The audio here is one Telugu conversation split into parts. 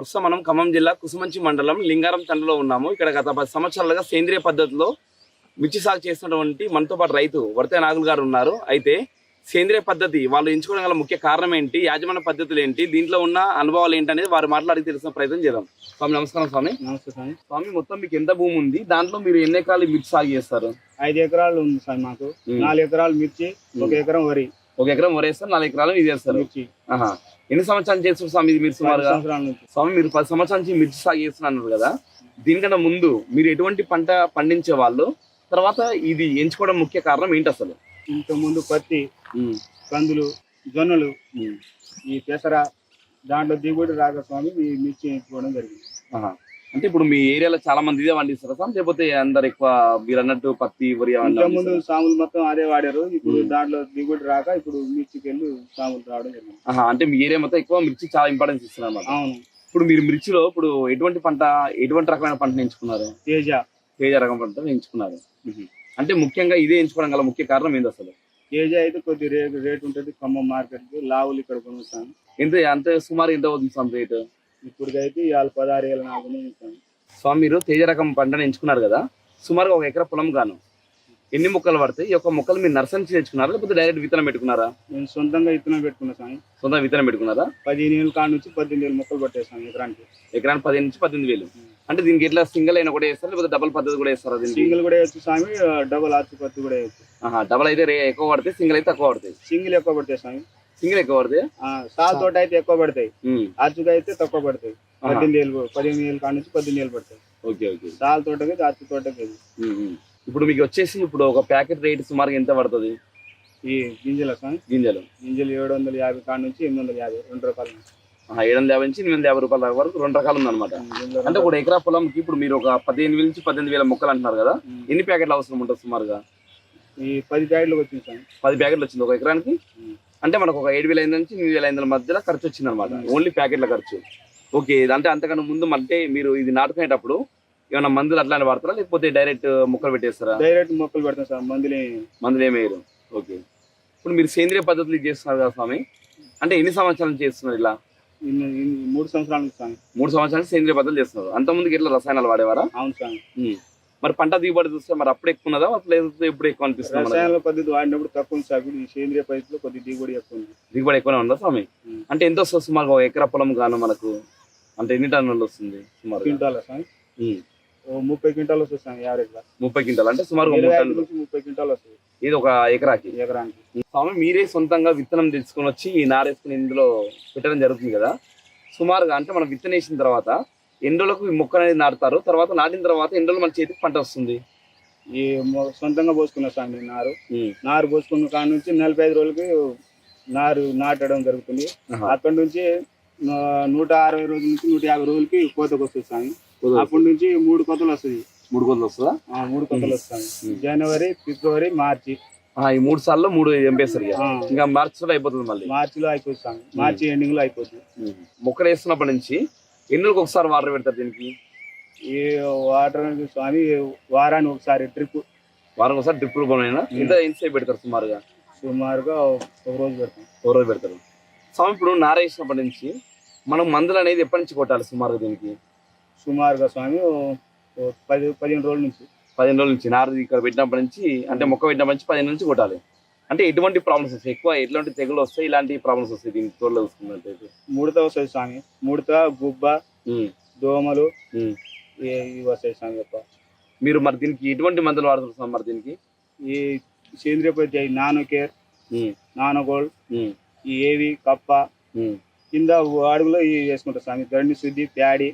ప్రస్తుతం మనం ఖమ్మం జిల్లా కుసుమంచి మండలం లింగారం తండలో ఉన్నాము. ఇక్కడ గత పది సంవత్సరాలుగా సేంద్రియ పద్ధతిలో మిర్చి సాగు చేస్తున్నటువంటి మనతో పాటు రైతు వర్తే నాగుల్ గారు ఉన్నారు. అయితే సేంద్రియ పద్ధతి వాళ్ళు ఎంచుకోవడం గల ముఖ్య కారణం ఏంటి? యాజమాన్య పద్ధతులు ఏంటి? దీంట్లో ఉన్న అనుభవాలు ఏంటి అనేది వారు మాట్లాడి తెలిసిన ప్రయత్నం చేద్దాం. స్వామి నమస్కారం స్వామి. నమస్తే స్వామి. స్వామి మొత్తం మీకు ఎంత భూమి ఉంది? దాంట్లో మీరు ఎన్ని ఎకరాలు మిర్చి సాగు చేస్తారు? ఐదు ఎకరాలు ఉంది స్వామి మాకు. నాలుగు ఎకరాలు మిర్చి ఒక ఎకరం వరి. ఒక ఎకరం వరేస్తారు నాలుగు ఎకరాలు ఇది చేస్తారు మిర్చి. ఎన్ని సంవత్సరాలు చేస్తారు స్వామి ఇది మీరు సుమారుగా? స్వామి మీరు పది సంవత్సరాల నుంచి మిర్చి సాగు చేస్తున్నారు కదా. దీనికన్నా ముందు మీరు ఎటువంటి పంట పండించే వాళ్ళు? తర్వాత ఇది ఎంచుకోవడం ముఖ్య కారణం ఏంటి అసలు? ఇంత ముందు పత్తి కందులు జొన్నలు ఈ పెసర దాంట్లో దిగుబడి రాక స్వామి మిర్చి ఎంచుకోవడం జరిగింది. అంటే ఇప్పుడు మీ ఏరియాలో చాలా మంది ఇదే పండిస్తారా స్వామి లేకపోతే అందరు ఎక్కువ మీరు అన్నట్టు పత్తి వరి ముందు? సాములు మొత్తం అదే వాడారు. ఇప్పుడు. దాంట్లో దిగుబడి రాక ఇప్పుడు మిర్చికి వెళ్ళి సాములు రావడం జరిగింది. అంటే మీ ఏరియా మొత్తం ఎక్కువ మిర్చి చాలా ఇంపార్టెన్స్ ఇస్తున్నారు అన్నమాట. అవును. ఇప్పుడు మీరు మిర్చిలో ఇప్పుడు ఎటువంటి పంట ఎటువంటి రకమైన పంటను ఎంచుకున్నారు? తేజ. తేజ రకం పంటను ఎంచుకున్నారు. అంటే ముఖ్యంగా ఇదే ఎంచుకోవడం గల ముఖ్య కారణం ఏంది అసలు? తేజ అయితే కొద్ది రేట్ రేట్ ఉంటుంది. ఖమ్మం మార్కెట్ లావులు ఇక్కడ కొనుస్తాను ఎంత అంత సుమారు ఎంత అవుతుంది స్వామి రేటు? ఇప్పటికైతే ఇవాళ పదహారు వేల నాలుగు ఇస్తాను స్వామి మీరు తేజ రకం పంటను ఎంచుకున్నారు కదా? సుమారుగా ఒక ఎకరా పొలం గాను. ఎన్ని మొక్కలు పడతాయి? ఈ యొక్క మొక్కలు మీరు నర్సరీ నుంచి తెచ్చుకున్నారా? లేకపోతే డైరెక్ట్ విత్తనం పెట్టుకున్నారా? నేను సొంతంగా ఇత్తనం పెట్టుకున్నా స్వామి సొంత విత్తనం పెట్టుకున్నారా? పదిహేను ఏళ్ళ కాడ నుంచి పద్దెనిమిది వేలు మొక్కలు పట్టేస్తాను ఎకరానికి. ఎకరానికి పదిహేను నుంచి పద్దెనిమిది వేలు. అంటే దీనికి ఎట్లా సింగిల్ అయినా కూడా వేస్తారా? లేకపోతే డబుల్ పద్ధతి కూడా వేస్తారా దీనికి? సింగిల్ కూడా వేయచ్చు స్వామి డబుల్ ఆర్చి పత్తి కూడా వేయచ్చు. ఆహా డబల్ అయితే ఎక్కువ పడతాయి సింగిల్ అయితే తక్కువ పడతాయి. సింగిల్ ఎక్కువ పడతాయి స్వామి సింగిల్ ఎక్కువ పడతాయి? ఆ, సాల్ తోట అయితే ఎక్కువ పడతాయి. ఆర్చుగా అయితే తక్కువ పడతాయి. పద్దెనిమిది వేలు పదిహేను వేలు కాడ నుంచి పద్దెనిమిది వేలు పడతాయి. Okay okay. సాల్ తోటకి ఆర్చి తోటకి. ఇప్పుడు మీకు వచ్చేసి ఇప్పుడు ఒక ప్యాకెట్ రేట్ సుమారుగా ఎంత పడుతుంది? ఈ గింజల గింజలు. గింజలు ఏడు వందల యాభై కాడ నుంచి ఎనిమిది వందల యాభై రెండు. ఆహా, ఏడు వందల యాభై నుంచి ఎనిమిది వందల యాభై రూపాయల వరకు రెండు రకాలు ఉందన్నమాట. అంటే ఒక ఎకరా పొలంకి ఇప్పుడు మీరు ఒక పదిహేను వేల నుంచి పద్దెనిమిది వేల మొక్కలు అంటున్నారు కదా. ఎన్ని ప్యాకెట్లు అవసరం ఉంటుంది సుమారుగా? ఈ పది ప్యాకెట్లకు వచ్చింది పది ప్యాకెట్లు వచ్చింది ఒక ఎకరానికి. అంటే మనకు ఒక ఏడు వేల ఐదు నుంచి ఎనిమిది వేల ఐదు మధ్యలో ఖర్చు వచ్చింది అనమాట ఓన్లీ ప్యాకెట్ల ఖర్చు. ఓకే అంటే అంతకన్నా ముందు అంటే మీరు ఇది నాటుకునేటప్పుడు ఏమైనా మందులు అట్లానే వాడతారా? లేకపోతే డైరెక్ట్ మొక్కలు పెట్టేస్తారా? డైరెక్ట్ మొక్కలు పెడతాం సార్ మందులు. మందులు ఏమేయరు ఓకే ఇప్పుడు మీరు సేంద్రియ పద్ధతులు చేస్తున్నారు కదా స్వామి. అంటే ఎన్ని సంవత్సరాల చేస్తున్నారు ఇలా? మూడు సంవత్సరాల స్వామి మూడు సంవత్సరాల సేంద్రియ పద్ధతులు చేస్తున్నారు. అంత ముందుకి ఎట్లా రసాయనాలు వాడేవారా? అవును స్వామి. మరి పంట దిగుబడి చూస్తే మరి అప్పుడు ఎక్కువ ఉన్నదా? లేకపోతే ఎప్పుడు ఎక్కువ అనిపిస్తుంది మనకు? రసాయనాల పద్ధతి వాడినప్పుడు తక్కువ ఇప్పుడు ఈ సేంద్రియ పద్ధతిలో కొద్ది దిగుబడి ఎక్కువ ఉంది. దిగుబడి ఎక్కువనే ఉందా స్వామి. అంటే ఎంత వస్తుంది సుమారు ఒక ఎకరా పొలం గాను మనకు అంటే ఎన్ని టన్నులు వస్తుంది సుమారు క్వింటాల్ స్వామి? ముప్పై క్వింటాల్ వస్తుంది స్వామి యావరేజ్ ముప్పై క్వింటాల్? అంటే సుమారు ముప్పై క్వింటాల్ వస్తుంది. ఇది ఒక ఎకరాకి? ఎకరానికి. స్వామి మీరే సొంతంగా విత్తనం తెచ్చుకొని వచ్చి ఈ నారేసుకుని ఇందులో పెట్టడం జరుగుతుంది కదా? సుమారుగా అంటే మనం విత్తనం వేసిన తర్వాత రోజులకు ఈ మొక్క అనేది నాటుతారు. తర్వాత నాటిన తర్వాత రోజులు మన చేతికి పంట వస్తుంది. ఈ మొ- సొంతంగా పోసుకున్న స్వామి నారు. ఉమ్. నారు పోసుకున్న కాడ నుంచి నలభై ఐదు రోజులకి నారు నాటడం జరుగుతుంది. ఆహా. అక్కడి నుంచి ఆ, నూట అరవై రోజుల నుంచి నూట యాభై రోజులకి కోతకు వస్తుంది స్వామి కుదరదు. అప్పటి నుంచి మూడు కొత్తలు వస్తుంది మూడు రోజులు వస్తుందా? ఆ, మూడు కొత్తలు వస్తాయి. జనవరి ఫిబ్రవరి మార్చి. ఆ, ఈ మూడు సార్లు మూడు ఎంపేస్తారు ఇక. ఆ, ఇంకా మార్చిలో అయిపోతుంది మళ్ళీ. మార్చిలో అయిపోతుంది స్వామి మార్చి ఎండింగ్లో అయిపోతుంది. మొక్కలు వేస్తున్నప్పటి నుంచి ఎన్ని రోజులకు ఒకసారి వాటర్ పెడతారు దీనికి? ఈ వాటర్ స్వామి వారానికి ఒకసారి ట్రిప్. వారం ఒకసారి డ్రిప్ రూపంలో ఎంత ఎంతసేపు పెడతారు సుమారుగా? సుమారుగా ఒక రోజు పెడతాం. ఓ రోజు పెడతారు. స్వామి ఇప్పుడు నారేసినప్పటి నుంచి మనం మందులు అనేది ఎప్పటి నుంచి కొట్టాలి సుమారుగా దీనికి? సుమారుగా స్వామి పది పదిహేను రోజుల నుంచి. పదిహేను రోజుల నుంచి. నారు ఇక్కడ పెట్టినప్పటి నుంచి అంటే మొక్క పెట్టినప్పటి నుంచి పదిహేను నుంచి కొట్టాలి. అంటే ఎటువంటి ప్రాబ్లమ్స్ వస్తాయి? ఎక్కువ ఎట్లాంటి తెగులు వస్తాయి? ఇలాంటి ప్రాబ్లమ్స్ వస్తాయి దీనికి తోటలో చూసుకున్నట్టయితే ముడత వస్తుంది స్వామి. ముడత గుబ్బ దోమలు ఇవి వస్తాయి స్వామి తప్ప. మీరు మరి దీనికి ఎటువంటి మందులు వాడుతున్నారు స్వామి మరి దీనికి? ఈ సేంద్రియ పద్ధతి నానో కేర్ నానో గోల్డ్ ఈ ఏవి కప్ప కింద అడుగులో ఇవి వేసుకుంటాం స్వామి. తడిని శుద్ధి ప్యాడి.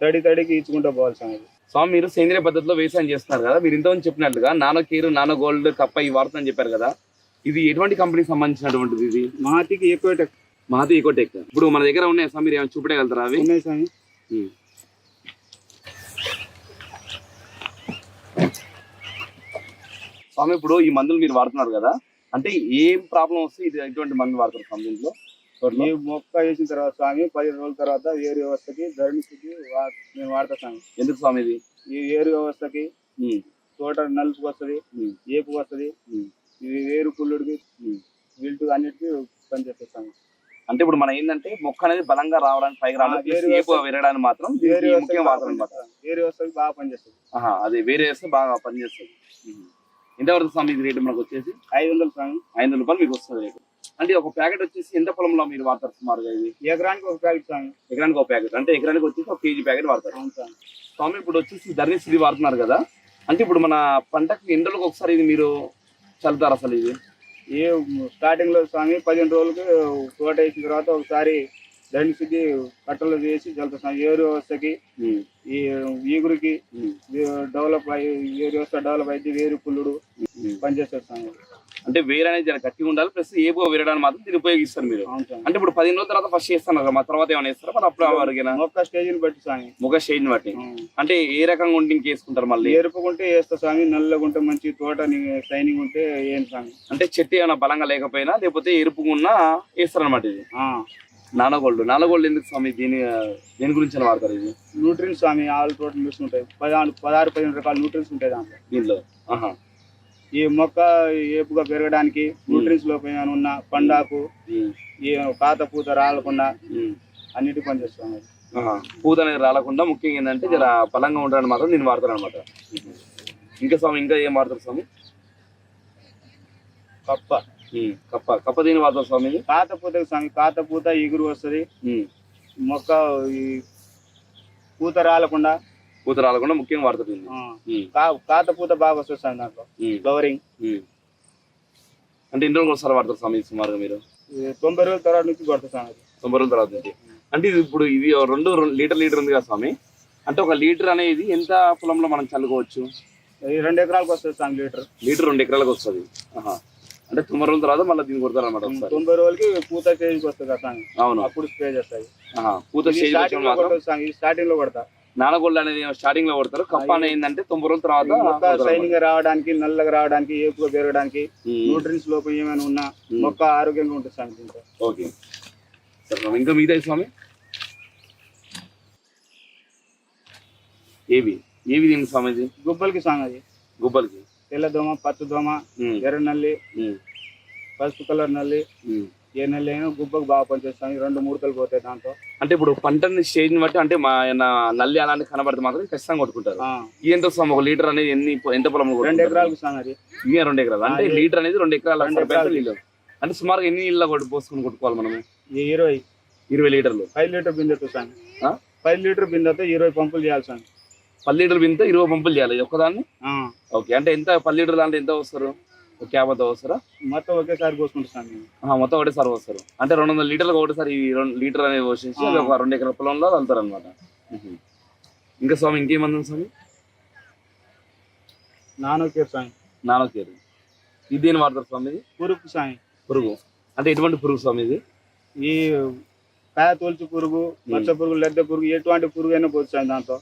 తడి తడికి ఇచ్చుకుంటూ పోవాలి స్వామి. స్వామి మీరు సేంద్రియ పద్ధతిలో వ్యవసాయం చేస్తున్నారు కదా మీరు ఇంతకుముందు చెప్పినట్లుగా నానో కేర్ నానో గోల్డ్ కప్ప ఇవి వాడుతుందని చెప్పారు కదా ఇది ఎటువంటి కంపెనీకి సంబంధించినటువంటిది ఇది? మాతికి ఎక్కువ టెక్ మహతి ఈకోటెక్ ఇప్పుడు మన దగ్గర ఉన్నాయి స్వామి మీరు ఏమైనా చూపెట్టగలుగుతారా అవి? ఉన్నాయి స్వామి. స్వామి ఇప్పుడు ఈ మందులు మీరు వాడుతున్నారు కదా అంటే ఏం ప్రాబ్లం వస్తే ఇది ఎటువంటి మందు వాడతారు స్వామి దీంట్లో? తోటలో? ఈ మొక్క వేసిన తర్వాత స్వామి పదిహేను రోజుల తర్వాత ఏరు వ్యవస్థకి ధరణి స్థితి వా- నేను వాడతా స్వామి. ఎందుకు స్వామి ఇది? ఈ ఏరు వ్యవస్థకి తోట నలుపు వస్తుంది ఏపు వస్తుంది ఇది వేరు ఉమ్. విల్టు అన్నిటికీ పనిచేస్తుంది స్వామి. అంటే ఇప్పుడు మనం ఏంటంటే మొక్క అనేది బలంగా రావడానికి పైకి రావడానికి వేరు ప్లస్ ఏపుగా విరగడానికి మాత్రం వేరే ముఖ్యం బాగా పనిచేస్తుంది. అది వేరే వేస్తే బాగా పనిచేస్తుంది. ఉమ్. ఎంత పడుతుంది స్వామి రేటు మనకు వచ్చేసి? ఐదు వందలు స్వామి. ఐదు వందల రూపాయలు మీకు వస్తుంది రేటు. అంటే ఒక ప్యాకెట్ వచ్చేసి ఎంత పొలంలో మీరు వాడతారు సుమారుగా ఇది? ఎకరానికి ఒక ప్యాకెట్ స్వామి ఎకరానికి ఒక ప్యాకెట్. అంటే ఎకరానికి వచ్చేసి ఒక కేజీ ప్యాకెట్ వాడతారు. అవును స్వామి స్వామి ఇప్పుడు వచ్చేసి ధర్నీస్ ఇది వాడుతున్నారు కదా అంటే ఇప్పుడు మన పంటకి ఎన్ని రోజులకు ఒకసారి ఇది మీరు చల్లుతారు అసలు ఇది? ఏ స్టార్టింగ్లో స్వామి పదిహేను రోజులకి తోట వేసిన తర్వాత ఒకసారి శుద్ధి కట్టలు వేసి చల్లుతాం స్వామి ఏరు వ్యవస్థకి ఈ ఈగురికి డెవలప్ అయ్యి ఏరు వ్యవస్థ డెవలప్ అయితే వేరు పుల్లుడు. పనిచేస్తారు స్వామి. అంటే వేరే అనేది జర గట్టిగా ఉండాలి ప్లస్ ఏపుగా విరడానికి మాత్రం దీన్ని ఉపయోగిస్తారు మీరు. అంటే ఇప్పుడు పదిహేను రోజుల తర్వాత ఫస్ట్ చేస్తాను కదా మా తర్వాత ఏమైనా చేస్తారా? మరి అప్పుడు వరకేనా? మొక్క స్టేజ్ని బట్టి స్వామి ముఖ షేడ్ని బట్టి. అంటే ఏ రకంగా ఉండి ఇంకేసుకుంటారు మళ్ళీ? ఎరుపుకుంటే వేస్తా స్వామి నల్లగుంటే మంచి తోట షైనింగ్ ఉంటే ఏం స్వామి అంటే చెట్టు ఏమైనా బలంగా లేకపోయినా లేకపోతే ఎరుపుగా ఉన్నా వేస్తారు అనమాట ఇది. ఆ. నానగోల్డ్ నానగోల్డ్ ఎందుకు స్వామి దీని దేని గురించి అని వాడతారు ఇది? న్యూట్రియన్స్ స్వామి ఆల్ టోటల్ న్యూస్ ఉంటాయి పదహారు పదహారు పదిహేను రకాల న్యూట్రియన్స్ ఉంటాయి దాంట్లో. దీనిలో ఆహా. ఈ మొక్క ఏపుగా పెరగడానికి న్యూట్రియన్స్ లోపం ఏమైనా ఉన్న పండాకు ఈ కాత పూత రాలకుండా. అన్నిటి పనిచేస్తాం. పూత అనేది రాలకుండా ముఖ్యంగా ఏంటంటే జర బలంగా ఉండడానికి మాత్రం దీన్ని వాడతారు అనమాట ఇంకా స్వామి ఇంకా ఏం వాడతారు స్వామి? కప్ప. కప్ప. కప్ప దీన్ని వాడతారు స్వామి? కాత పూతకి స్వామి కాత పూత ఎగురు వస్తుంది. మొక్క ఈ పూత రాలకుండా పూత రాలకుండా ముఖ్యంగా కా- కాత పూత బాగా వస్తుంది దాంట్లో ఫ్లవరింగ్. అంటే ఎన్ని రోజులు ఒకసారి వాడతారు స్వామి సుమారుగా మీరు? తొంభై రోజుల తర్వాత నుంచి కొడతా స్వామి. అది. తొంభై రోజుల తర్వాత నుంచి. అంటే ఇది ఇప్పుడు ఇది రెండు లీటర్ లీటర్ ఉంది కదా స్వామి? అంటే ఒక లీటర్ అనేది ఎంత పొలంలో మనం చల్లుకోవచ్చు? రెండు ఎకరాలకు వస్తుంది స్వామి లీటర్. లీటర్ రెండు ఎకరాలకు వస్తుంది. అంటే తొంభై రోజుల తర్వాత మళ్ళీ దీన్ని కొడతారు అనమాట తొంభై రోజులకి పూత స్టేజ్కి వస్తుంది కదా అవును. అప్పుడు స్ప్రే చేస్తాయి. పూత స్టేజ్ స్టార్టింగ్లో కొడతా. నానగోల్డ్ అనేది స్టార్టింగ్లో కొడతారు. కప్ప అనేది ఏంటంటే తొంభై రోజుల తర్వాత షైనింగ్ రావడానికి నల్లగా రావడానికి ఏపుగా పెరగడానికి ఉమ్. న్యూట్రియన్స్ లోపం ఏమైనా ఉన్నా. మొక్క ఆరోగ్యంగా ఉంటుంది స్వామి ఓకే. ఇంకా మిగతా స్వామి? ఏవి? ఏవి దీనికి స్వామి ఇది? గుబ్బలకి స్వామి అది. గుబ్బలకి. తెల్ల దోమ పచ్చ దోమ ఉమ్, ఎర్ర నల్లి పసుపు కలర్ నల్లి. ఏ నల్లి అయినా గుబ్బకు బాగా పనిచేస్తాయి. రెండు ముడతలు పోతాయి దాంతో. అంటే ఇప్పుడు పంటని స్టేజ్ బట్టి అంటే మా ఏమైనా నల్లి అలాంటి కనబడితే మాత్రం ఖచ్చితంగా కొట్టుకుంటారు. ఎంత స్వామి ఒక లీటర్ అనేది ఎన్ని ఎంత పొలం రెండు ఎకరాలకు స్వామి అది ఇవి రెండు ఎకరాలు. అంటే లీటర్ అనేది రెండు ఎకరాలు ఎకరాలు. నీళ్ళు అంటే సుమారుగా ఎన్ని నీళ్ళ కొట్టు పోసుకొని కొట్టుకోవాలి మనము? ఈ ఇరవై. ఇరవై లీటర్లు. ఫైవ్ లీటర్ బిందెతో ఆ? ఫైవ్ లీటర్ బిందెతో ఇరవై పంపులు చేయాలి స్వామి పది లీటర్ బింతో ఇరవై పంపులు చేయాలి. ఒక్కదాన్ని? ఓకే. అంటే ఎంత పది లీటర్ దాంట్లో ఎంత వస్తారు? ఒక క్యాబ్ అంతా వస్తారా మొత్తం ఒకేసారి స్వామి ఆహా, మొత్తం ఒకటేసారి వస్తారు అంటే రెండు వందల లీటర్లు ఒకటేసారి ఈ రెండు లీటర్ అనేది పోసేసి అది ఒక రెండు ఎకరాల పొలంలో వెళ్తారు అనమాట ఇంకా స్వామి ఇంకేమంది ఉంది స్వామి? నానో కేర్ స్వామి. నానో కేర్ ఇది దేని వాడతారు స్వామి ఇది? పురుగు స్వామి. పురుగు. అంటే ఎటువంటి పురుగు స్వామి ఇది? ఈ కాయ తోల్చి పురుగు మచ్చ పురుగు లెద్ద పురుగు ఎటువంటి పురుగు అయినా పోతుంది దాంతో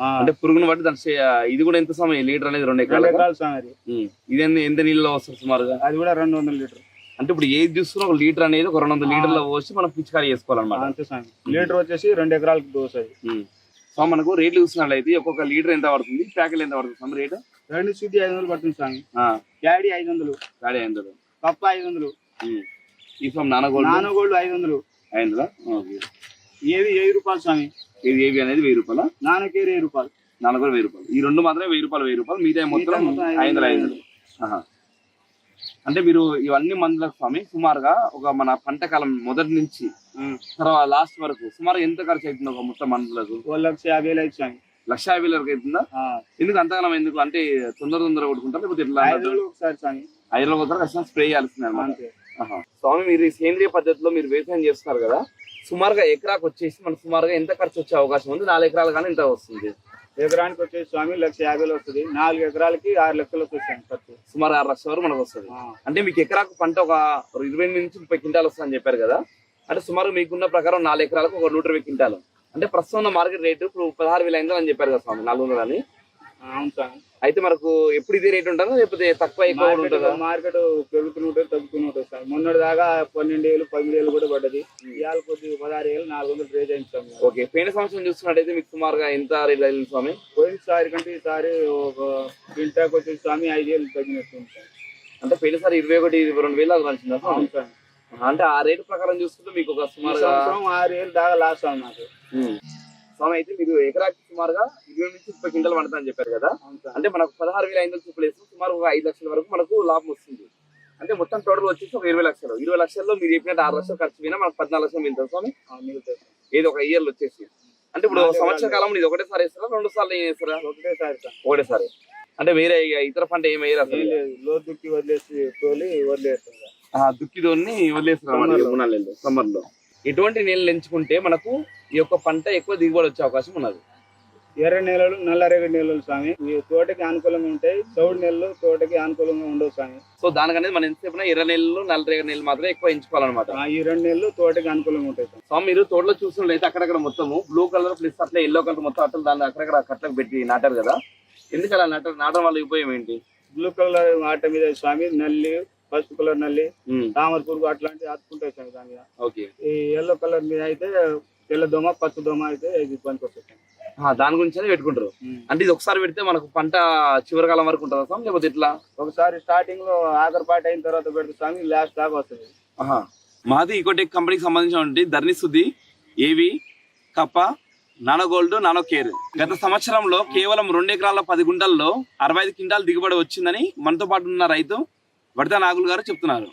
అంటే పురుగును బట్టి దాని ఇది కూడా ఎంత సమయం? లీటర్ అనేది రెండు ఎకరాలు? ఎకరాలు అది. ఇది ఎంత- ఎంత నీళ్ళలో వస్తారు సుమారుగా? అది కూడా రెండు వందల లీటర్. అంటే ఇప్పుడు ఏది చూస్తున్నా ఒక లీటర్ అనేది ఒక రెండు వందల లీటర్ల పోసి మనం పిచికారీ చేసుకోవాలన్నమాట. అంతే స్వామి లీటర్ వచ్చేసి రెండు ఎకరాలకు డోస్ అది. సో మనకు రేట్లు చూసినట్లయితే ఒక్కొక్క లీటర్ ఎంత పడుతుంది? ప్యాకెట్ ఎంత పడుతుంది స్వామి రేటు? రెండు శుద్ధి ఐదు వందలు పడుతుంది స్వామి క్యాడీ ఐదు వందలు. సాడే ఐదు వందలు. కప్ప ఐదు వందలు. ఈ స్వామి నానగోల్డ్ నానో గోల్డ్ ఐదు వందలు. వందలా ఓకే. ఏవి వెయ్యి రూపాయలు స్వామి? ఇది ఏవి అనేది వెయ్యి రూపాయల? నానో కేర్ వెయ్యి రూపాయలు? నాలుగు వెయ్యి రూపాయలు. ఈ రెండు మాత్రమే వెయ్యి రూపాయలు వెయ్యి రూపాయలు. మిగతా మొత్తం ఐదు ఐదు. అంటే మీరు ఇవన్నీ మందులకు స్వామి సుమారుగా ఒక మన పంట కాలం మొదటి నుంచి తర్వాత లాస్ట్ వరకు సుమారు ఎంత ఖర్చు అవుతుంది ఒక మొత్తం మందులకు? లక్ష యాభై వేలు అయితే స్వామి. లక్ష యాభై వరకు అవుతుందా? ఎందుకు అంతగానం ఎందుకు? అంటే తొందర తొందర కొట్టుకుంటారు? లేకపోతే ఎట్లా? ఐదు రోజులు ఒకసారి స్ప్రే చేయాల్సింది అనమాట స్వామి మీరు ఈ సేంద్రియ పద్ధతిలో మీరు వ్యవసాయం చేస్తున్నారు కదా సుమారుగా ఎకరాకు వచ్చేసి మనకు సుమారుగా ఎంత ఖర్చు వచ్చే అవకాశం ఉంది? నాలుగు ఎకరాలు కానీ ఎంత వస్తుంది. ఎకరానికి వచ్చేసి స్వామి లక్ష యాభై వేలు వస్తుంది. నాలుగు ఎకరాలకి ఆరు లక్షలు వస్తుంది ఖర్చు. సుమారు ఆరు లక్షల వరకు మనకు వస్తుంది. అంటే మీకు ఎకరాకు పంట ఒక ఇరవై నుంచి ముప్పై క్వింటాలు వస్తుందని చెప్పారు కదా. అంటే సుమారు మీకున్న ప్రకారం నాలుగు ఎకరాలకు ఒక నూట ఇరవై క్వింటాలు. అంటే ప్రస్తుతం మార్కెట్ రేటు ఇప్పుడు పదహారు వేల ఐదు అని చెప్పారు కదా స్వామి నాలుగు వందలు అని. ఆ, అవును స్వామి. అయితే మనకు ఎప్పుడు ఇదే రేట్ ఉంటుందా? లేకపోతే తక్కువ ఎక్కువ ఉంటుందా? మార్కెట్ పెరుగుతూనే ఉంటుంది తగ్గుతూనే ఉంటుంది స్వామి మొన్నటి దాకా పన్నెండు వేలు పదిహేను వేలు కూడా పడ్డది. ఇవాళ కొద్దిగా పదహారు వేలు నాలుగు వందలు రేజ్ అయింది స్వామి ఓకే. పోయిన సంవత్సరం చూసుకున్నట్టయితే మీకు సుమారుగా ఎంత రేట్ అయింది స్వామి? పోయినసారి కంటే ఈసారి ఒక క్వింటాకి వచ్చేసి స్వామి ఐదు వేలు తగ్గినట్టు స్వామి. అంటే పోయినసారి ఇరవై ఒకటి ఇరవై రెండు వేలు అది? అవును స్వామి అంటే ఆ రేటు ప్రకారం చూసుకుంటే మీకు ఒక సుమారుగా సంవత్సరం ఆరు వేలు దాకా లాస్ స్వామి నాకు ఉమ్. స్వామి అయితే మీరు ఎకరాకి సుమారుగా ఇరవై నుంచి ముప్పై క్వింటల్ పండుతుందని చెప్పారు కదా. అంటే మనకు పదహారు వేల ఐదు వందల సుమారు ఒక ఐదు లక్షల వరకు మనకు లాభం వస్తుంది. అంటే మొత్తం టోటల్ వచ్చేసి ఒక ఇరవై లక్షలు. ఇరవై లక్షల్లో మీరు చెప్పినట్టు ఆరు లక్షలు ఖర్చు పోయినా మనకు పద్నాలుగు లక్షలు మిగులుతుంది స్వామి. ఏది ఒక ఇయర్లో వచ్చేసి. అంటే ఇప్పుడు సంవత్సర కాలంలో ఇది ఒకటేసారి వేస్తారా? రెండు సార్లు ఏం వేస్తారా ఒకటేసారి. ఒకటేసారి అంటే వేరే ఇతర పంట ఏం వేయరు ఏం అసలు లేదు. లో దుక్కి వదిలేసి తోలి వదిలేస్తుంది ఆ, దుక్కిదోన్ని వదిలేస్తున్నారు? సమ్మర్లో ఎటువంటి నీళ్ళు ఎంచుకుంటే మనకు ఈ యొక్క పంట ఎక్కువ దిగుబడి వచ్చే అవకాశం ఉన్నది. ఎర్ర నేలలు నల్లరేగడి నేలలు స్వామి. ఈ తోటకి అనుకూలంగా ఉంటాయి చౌడు నెలలు తోటకి అనుకూలంగా ఉండవు స్వామి. సో దానికనేది మనం ఎంతసేపు ఎర్ర నీళ్ళు నల్లరేగ నీళ్ళు మాత్రమే ఎక్కువ ఎంచుకోవాలన్నమాట. ఆ, ఈ రెండు నెలలు తోటకి అనుకూలంగా ఉంటాయి స్వామి. మీరు తోటలో చూసినట్లయితే అక్కడక్కడ మొత్తము బ్లూ కలర్ ప్లస్ అట్లా ఎల్లో కలర్ మొత్తం అట్లా దాన్ని అక్కడక్కడ కట్టలకు పెట్టి నాటారు కదా. ఎందుకు అలా నాటారు నాటడం వల్ల ఉపయోగం ఏంటి? బ్లూ కలర్ ఆట మీద స్వామి నల్లి పసుపు కలర్ నల్లి ఉమ్, తామర పురుగు అట్లాంటివి అతుకుంటాయి స్వామి దాని మీద. ఈ ఎల్లో కలర్ మీద అయితే తెల్ల దోమ పచ్చ దోమ అయితే ఇది. ఆ, దాని గురించి పెట్టుకుంటారు. అంటే ఇది ఒకసారి పెడితే మనకు పంట చివరి కాలం వరకు ఉంటుందా స్వామి లేకపోతే ఇట్లా? ఒకసారి స్టార్టింగ్లో ఆఖరి పాట అయిన తర్వాత పెడితే స్వామి లాస్ట్ దాకా వస్తుంది. మాది ఈకోటెక్ కంపెనీకి సంబంధించినటువంటి ధర్ని శుద్ధి ఏవి కప్ప నానో గోల్డ్ నానో కేర్. గత సంవత్సరంలో కేవలం రెండు ఎకరాల పది గుంటల్లో అరవై ఐదు క్వింటాల్ దిగుబడి వచ్చిందని మనతో పాటు ఉన్న రైతు వడత నాగులు గారు చెప్తున్నారు.